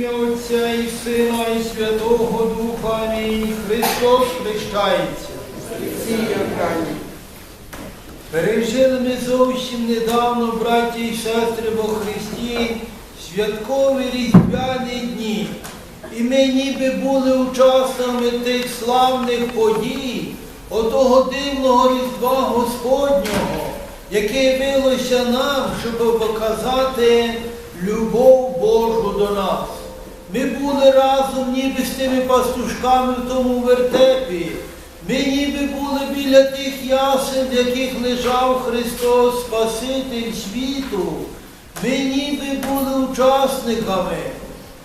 ім'я Отця і Сина, і Святого Духа. Амінь. Христос хрещається. Пережили ми зовсім недавно, браті і сестри во Христі, святкові різдвяні дні. І ми ніби були учасниками тих славних подій, отого дивного Різдва Господнього, яке явилося нам, щоб показати любов Божу до нас. Ми були разом ніби з тими пастушками в тому вертепі. Ми ніби були біля тих ясен, в яких лежав Христос, Спаситель світу. Ми ніби були учасниками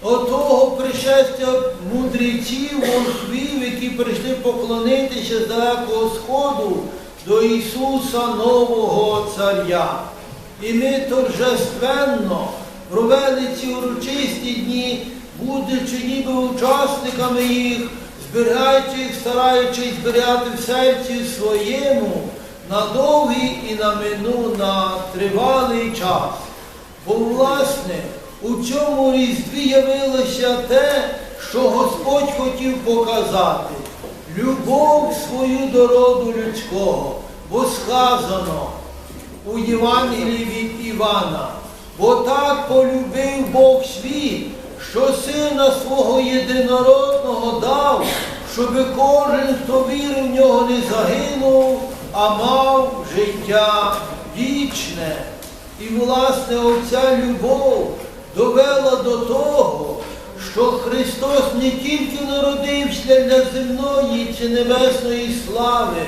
отого пришестя мудреців, волхвів, які прийшли поклонитися з далекого сходу до Ісуса Нового Царя. І ми торжественно провели ці урочисті дні, будучи ніби учасниками їх, зберігаючи їх, стараючись зберігати в серці своєму на довгий і на мину, на тривалий час. Бо, власне, у цьому різдві явилося те, що Господь хотів показати любов свою до роду людського, бо сказано у Євангелії від Івана, бо так полюбив Бог світ, що сина свого єдинородного дав, щоби кожен, хто вірив в нього, не загинув, а мав життя вічне. І, власне, оця любов довела до того, що Христос не тільки народився для земної чи небесної слави,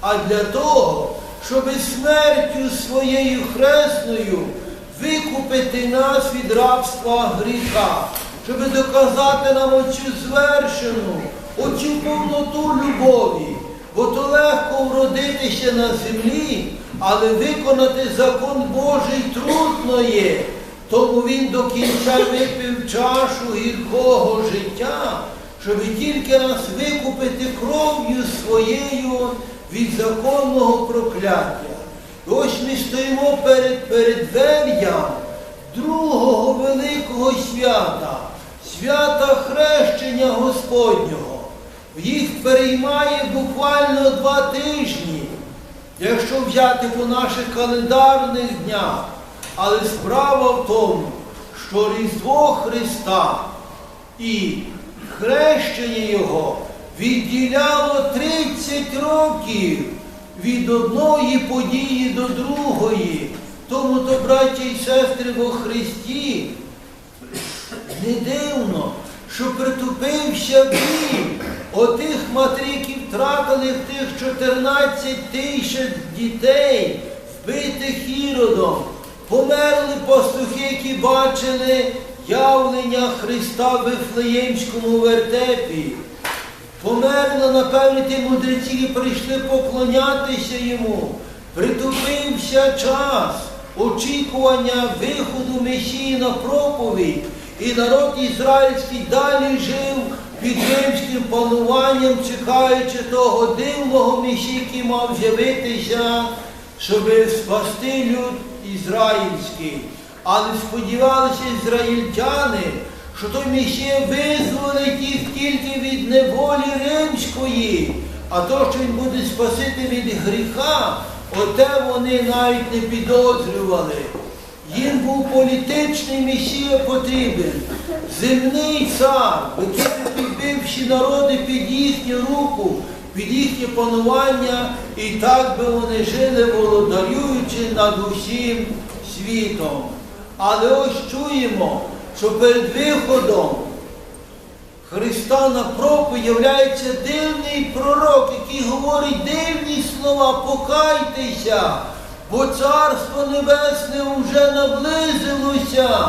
а для того, щоб смертю своєю хресною викупити нас від рабства гріха, щоб доказати нам оцю звершену, оцю повноту любові. Бо то легко вродитися на землі, але виконати закон Божий трудно є. Тому він до кінця випив чашу гіркого життя, щоб тільки нас викупити кров'ю своєю від законного прокляття. Ось ми стоїмо перед передвер'ям другого великого свята, свята хрещення Господнього. Їх переймає буквально два тижні, якщо взяти по наших календарних днях. Але справа в тому, що Різдво Христа і хрещення Його відділяло 30 років від одної події до другої. Тому то, браття і сестри во Христі, не дивно, що притупився біль. Отих матриків втратили тих 14 тисяч дітей, вбитих іродом. Померли пастухи, які бачили явлення Христа в Вифлеємському вертепі. Померли, напевне, ті мудреці, які прийшли поклонятися йому. Притупився час очікування виходу Месії на проповідь. І народ ізраїльський далі жив під римським пануванням, чекаючи того дивного Месії, який мав з'явитися, щоб спасти люд ізраїльський. Але сподівалися ізраїльтяни, що той Месія визволить їх тільки від неволі римської, а то, що він буде спасити від гріха, оте вони навіть не підозрювали. Їм був політичний месія потрібен, земний цар, який підбив всі народи під їхню руку, під їхнє панування, і так би вони жили, володарюючи над усім світом. Але ось чуємо, що перед виходом Христа на проповідь являється дивний пророк, який говорить дивні слова, покайтеся, бо Царство Небесне вже наблизилося.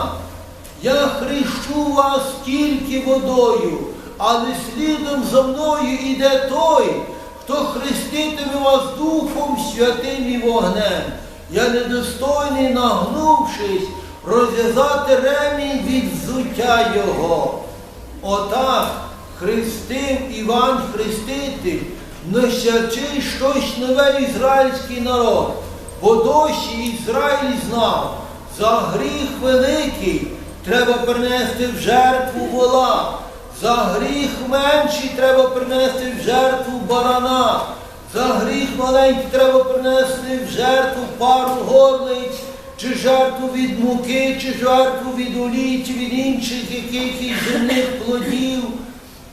Я хрещу вас тільки водою, але слідом за мною іде той, хто хреститиме вас Духом Святим і вогнем. Я недостойний, нагнувшись, розв'язати ремінь від взуття Його. Отак хрестив Іван Хреститель, носячи щось нове ізраїльський народ, бо досі Ізраїль знав за гріх великий, треба принести в жертву вола. За гріх менший треба принести в жертву барана. За гріх маленький треба принести в жертву пару горлиць, чи жертву від муки, чи жертву від олії, чи від інших якихось земних плодів.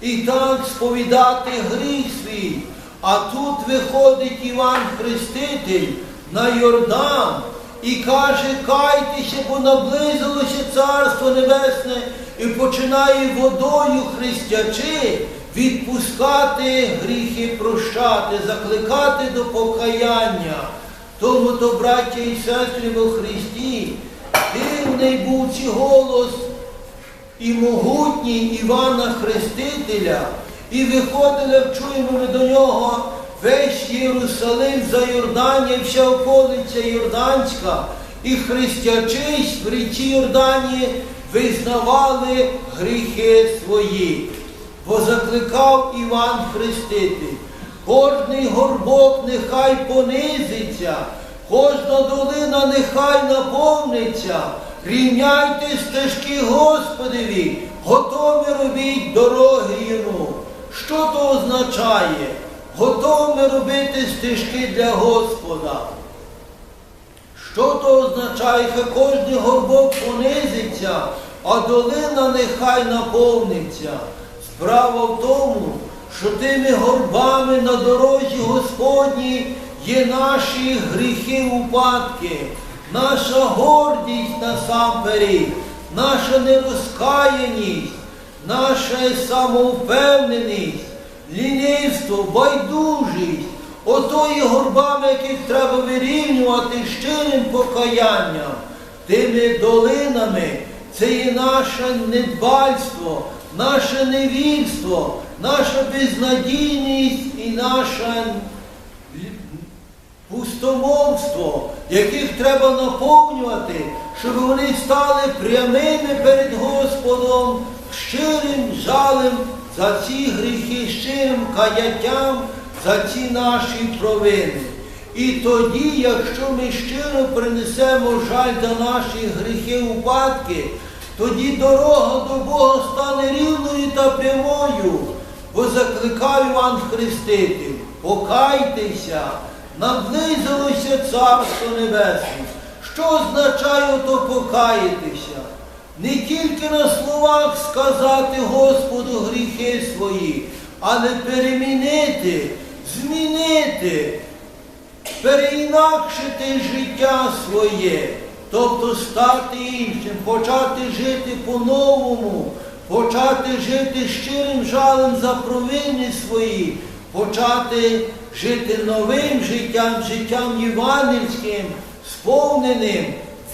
І так сповідати гріх свій. А тут виходить Іван Хреститель на Йордан і каже, кайтеся, бо наблизилося Царство Небесне, і починає водою хрестячи відпускати гріхи, прощати, закликати до покаяння. Тому то, браття і сестри во Христі, дивний був ці голос і могутній Івана Хрестителя, і виходили, чуємо ми до нього, весь Єрусалим за Йорданія, вся околиця Йорданська, і хрестячись в ріці Йордані визнавали гріхи свої. Бо закликав Іван Хреститель, кожний горбок нехай понизиться, кожна долина нехай наповниться. Рівняйте стежки Господеві, готові робіть дороги йому. Що то означає? Готові робити стежки для Господа. Що то означає, хай кожний горбок понизиться, а долина нехай наповниться. Справа в тому, що тими горбами на дорозі Господній є наші гріхи упадки, наша гордість насамперед, наша нерозкаяність, наша самовпевненість, лінивство, байдужість. Ото є горбами, яких треба вирівнювати щирим покаянням, тими долинами це є наше недбальство, наше невірство, наша безнадійність і наше пустомовство, яких треба наповнювати, щоб вони стали прямими перед Господом, щирим жалем за ці гріхи, щирим каяттям за ці наші провини. І тоді, якщо ми щиро принесемо жаль за наші гріхи упадки, тоді дорога до Бога стане рівною та прямою, бо закликав Іван Хреститель, покайтеся, наблизилося Царство Небесне. Що означає ото покаятися? Не тільки на словах сказати Господу гріхи свої, але перемінити, змінити, переінакшити життя своє, тобто стати іншим, почати жити по-новому, почати жити щирим жалем за провини свої, почати жити новим життям, життям євангельським, сповненим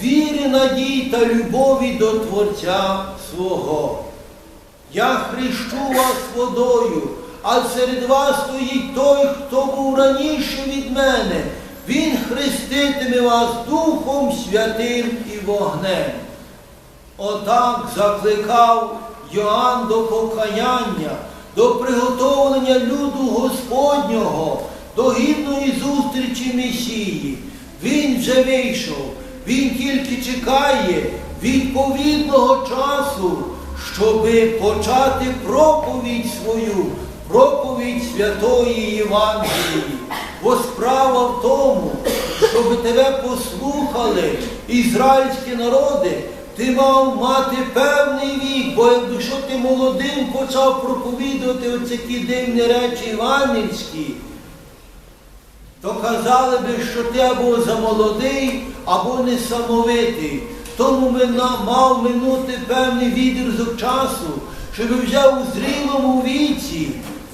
віри, надії та любові до Творця свого. Я хрещу вас водою, а серед вас стоїть той, хто був раніше від мене. Він хреститиме вас Духом Святим і вогнем. Отак закликав Йоанн до покаяння, до приготовлення люду Господнього, до гідної зустрічі Месії. Він вже вийшов, він тільки чекає відповідного часу, щоби почати проповідь свою, проповідь Святої Євангелії. Бо справа в тому, щоб тебе послухали ізраїльські народи, ти мав мати певний вік, бо якщо ти молодим почав проповідувати оці дивні речі івангельські, то казали би, що ти або замолодий, або несамовитий. Тому ми мав минути певний відрізок часу, щоб вже у зрілому віці,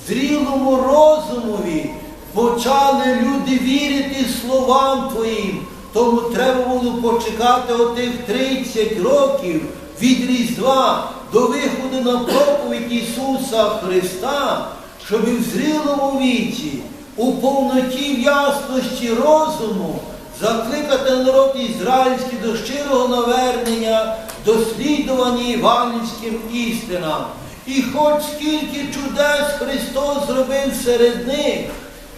зрілому розумові почали люди вірити словам Твоїм. Тому треба було почекати отих 30 років від Різдва до виходу на проповідь Ісуса Христа, щоб в зрілому віці, у повноті ясності розуму закликати народ ізраїльський до щирого навернення, до слідування іванівським істинам. І хоч скільки чудес Христос зробив серед них,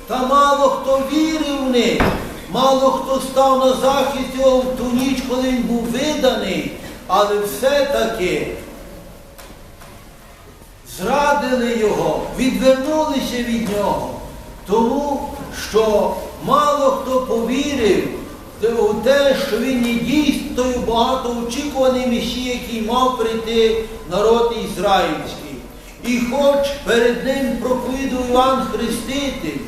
та мало хто вірив в них, мало хто став на захист його в ту ніч, коли він був виданий, але все-таки зрадили його, відвернулися від нього, тому що мало хто повірив у те, що він є дійсно багатоочікуваний Месія, який мав прийти народ ізраїльський. І хоч перед ним проповідав Іван Хреститель,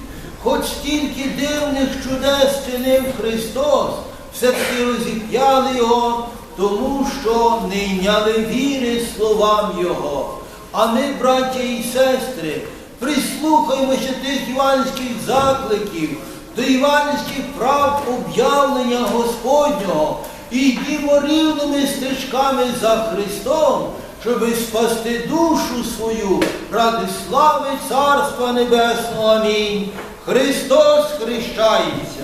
хоч стільки дивних чудес чинив Христос, все-таки розіп'яли його, тому що не йняли віри словам Його. А ми, браття і сестри, прислухаймося тих іванських закликів, до іванських прав об'явлення Господнього і йдімо рівними стежками за Христом, щоби спасти душу свою ради слави Царства Небесного. Амінь. Христос хрещається.